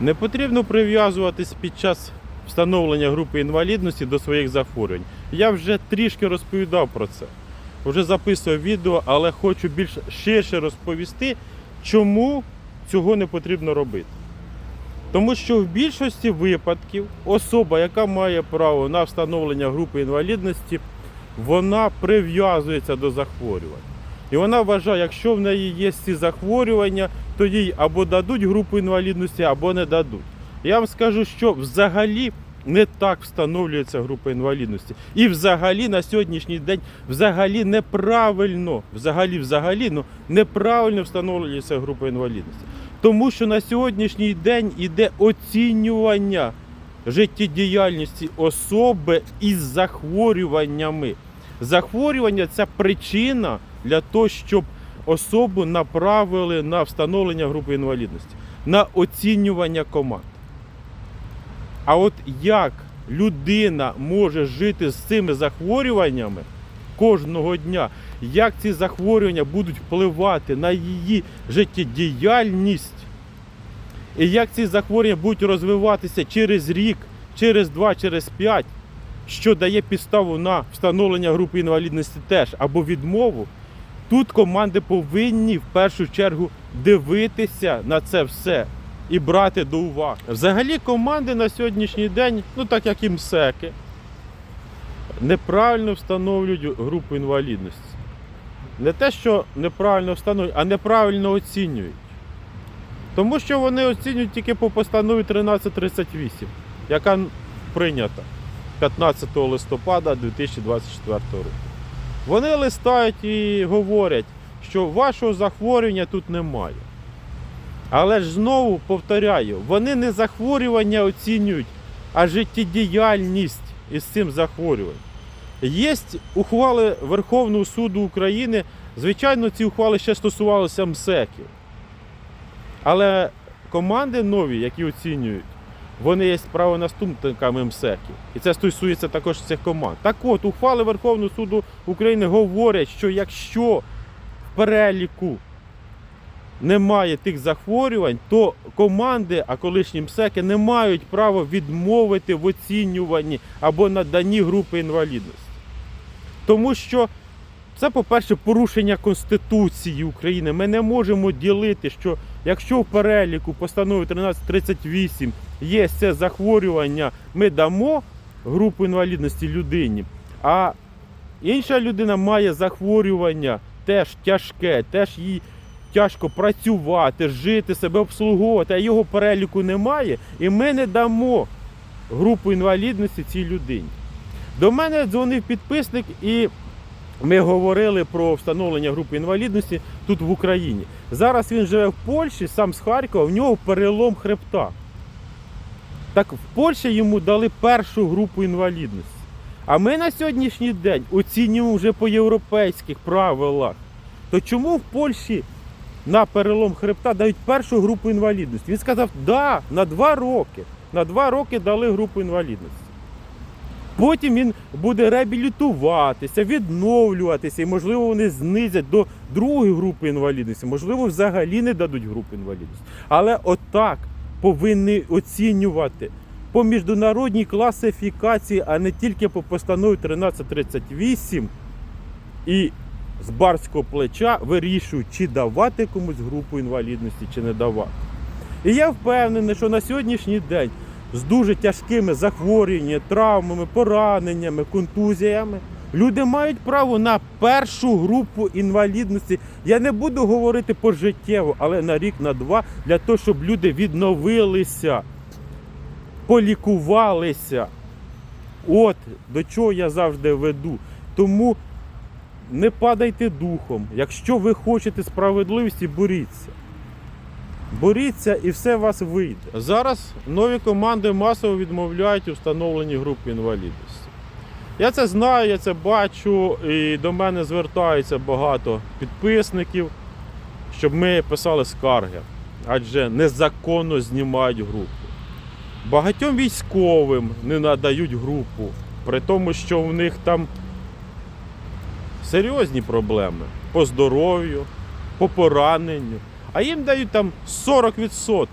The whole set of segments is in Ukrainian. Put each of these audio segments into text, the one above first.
Не потрібно прив'язуватись під час встановлення групи інвалідності до своїх захворювань. Я вже трішки розповідав про це. Вже записував відео, але хочу більш ширше розповісти, чому цього не потрібно робити. Тому що в більшості випадків особа, яка має право на встановлення групи інвалідності, вона прив'язується до захворювань. І вона вважає, якщо в неї є ці захворювання, то їй або дадуть групу інвалідності, або не дадуть. Я вам скажу, що взагалі не так встановлюється група інвалідності. І взагалі на сьогоднішній день взагалі неправильно, взагалі, взагалі, ну, неправильно встановлюється група інвалідності. Тому що на сьогоднішній день іде оцінювання життєдіяльності особи із захворюваннями. Захворювання це причина для того, щоб особу направили на встановлення групи інвалідності, на оцінювання команд. А от як людина може жити з цими захворюваннями кожного дня, як ці захворювання будуть впливати на її життєдіяльність, і як ці захворювання будуть розвиватися через рік, через два, через п'ять, що дає підставу на встановлення групи інвалідності теж або відмову, тут команди повинні в першу чергу дивитися на це все і брати до уваги. Взагалі команди на сьогоднішній день, ну так як і МСЕКи, неправильно встановлюють групу інвалідності. Не те, що неправильно встановлюють, а неправильно оцінюють. Тому що вони оцінюють тільки по постанові 1338, яка прийнята 15 листопада 2024 року. Вони листають і говорять, що вашого захворювання тут немає. Але ж знову повторяю, вони не захворювання оцінюють, а життєдіяльність із цим захворюванням. Є ухвали Верховного суду України. Звичайно, ці ухвали ще стосувалися МСЕКів. Але команди нові, які оцінюють, вони є правонаступниками МСЕКів. І це стосується також цих команд. Так от, ухвали Верховного суду України говорять, що якщо в переліку немає тих захворювань, то команди, а колишні МСЕКи, не мають права відмовити в оцінюванні або наданні групи інвалідності. Тому що це, по-перше, порушення Конституції України. Ми не можемо ділити, що якщо в переліку постанови 1338 є це захворювання, ми дамо групу інвалідності людині, а інша людина має захворювання теж тяжке, теж їй тяжко працювати, жити, себе обслуговувати, а його переліку немає, і ми не дамо групу інвалідності цій людині. До мене дзвонив підписник і ми говорили про встановлення групи інвалідності тут в Україні. Зараз він живе в Польщі, сам з Харкова, в нього перелом хребта. Так в Польщі йому дали першу групу інвалідності. А ми на сьогоднішній день оцінюємо вже по європейських правилах. То чому в Польщі на перелом хребта дають першу групу інвалідності? Він сказав, да, на два роки. На два роки дали групу інвалідності. Потім він буде реабілітуватися, відновлюватися, і, можливо, вони знизять до другої групи інвалідності, можливо, взагалі не дадуть групу інвалідності. Але отак повинні оцінювати по міжнародній класифікації, а не тільки по постанові 1338 і з барського плеча вирішують, чи давати комусь групу інвалідності, чи не давати. І я впевнений, що на сьогоднішній день з дуже тяжкими захворюваннями, травмами, пораненнями, контузіями. Люди мають право на першу групу інвалідності. Я не буду говорити пожиттєво, але на рік, на два, для того, щоб люди відновилися, полікувалися. От до чого я завжди веду. Тому не падайте духом. Якщо ви хочете справедливості, боріться. Боріться і все у вас вийде. Зараз нові команди масово відмовляють у групи інвалідності. Я це знаю, я це бачу, і до мене звертаються багато підписників, щоб ми писали скарги, адже незаконно знімають групу. Багатьом військовим не надають групу, при тому, що в них там серйозні проблеми по здоров'ю, по пораненню, а їм дають там 40%.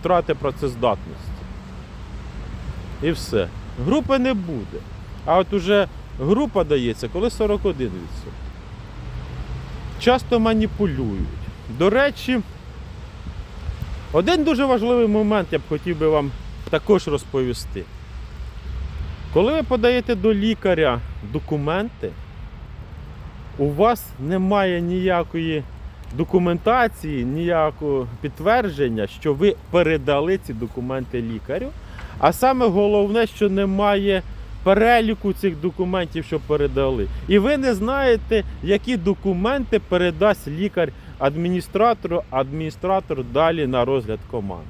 втрати працездатності. І все. Групи не буде. А от уже група дається, коли 41%. Часто маніпулюють. До речі, один дуже важливий момент я б хотів би вам також розповісти. Коли ви подаєте до лікаря документи, у вас немає ніякої документації, ніякого підтвердження, що ви передали ці документи лікарю. А саме головне, що немає переліку цих документів, що передали. І ви не знаєте, які документи передасть лікар адміністратору, адміністратор далі на розгляд команди.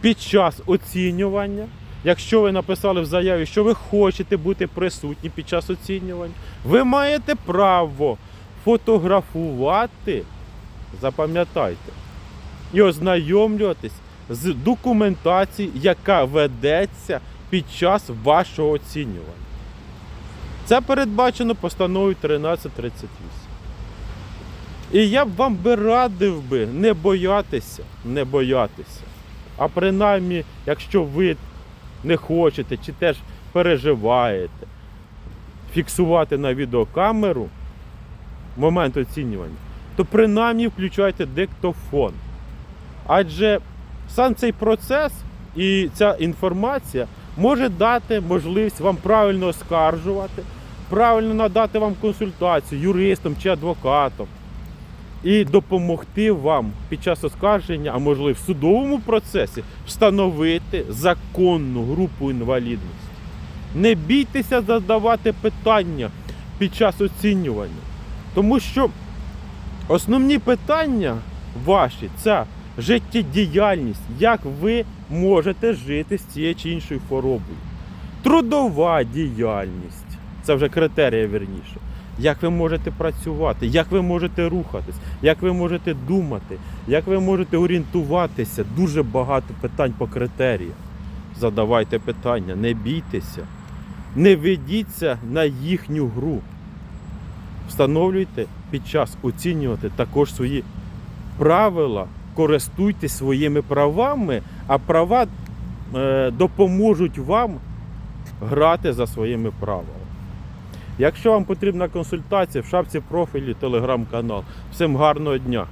Під час оцінювання, якщо ви написали в заяві, що ви хочете бути присутні під час оцінювання, ви маєте право фотографувати, запам'ятайте, і ознайомлюватись з документацією, яка ведеться під час вашого оцінювання. Це передбачено постановою 1338. І я б вам би радив би не боятися, не боятися. А принаймні, якщо ви не хочете чи теж переживаєте фіксувати на відеокамеру момент оцінювання, то принаймні включайте диктофон. Адже сам цей процес і ця інформація може дати можливість вам правильно оскаржувати, правильно надати вам консультацію юристам чи адвокатом і допомогти вам під час оскарження, а можливо в судовому процесі, встановити законну групу інвалідності. Не бійтеся задавати питання під час оцінювання, тому що основні питання ваші це життєдіяльність, як ви можете жити з цією чи іншою хворобою. Трудова діяльність це вже критерія вірніше. Як ви можете працювати, як ви можете рухатись, як ви можете думати, як ви можете орієнтуватися. Дуже багато питань по критеріях. Задавайте питання, не бійтеся, не ведіться на їхню гру. Встановлюйте під час оцінювати також свої правила, користуйтесь своїми правами, а права е, допоможуть вам грати за своїми правилами. Якщо вам потрібна консультація, в шапці профілі телеграм-канал. Всім гарного дня!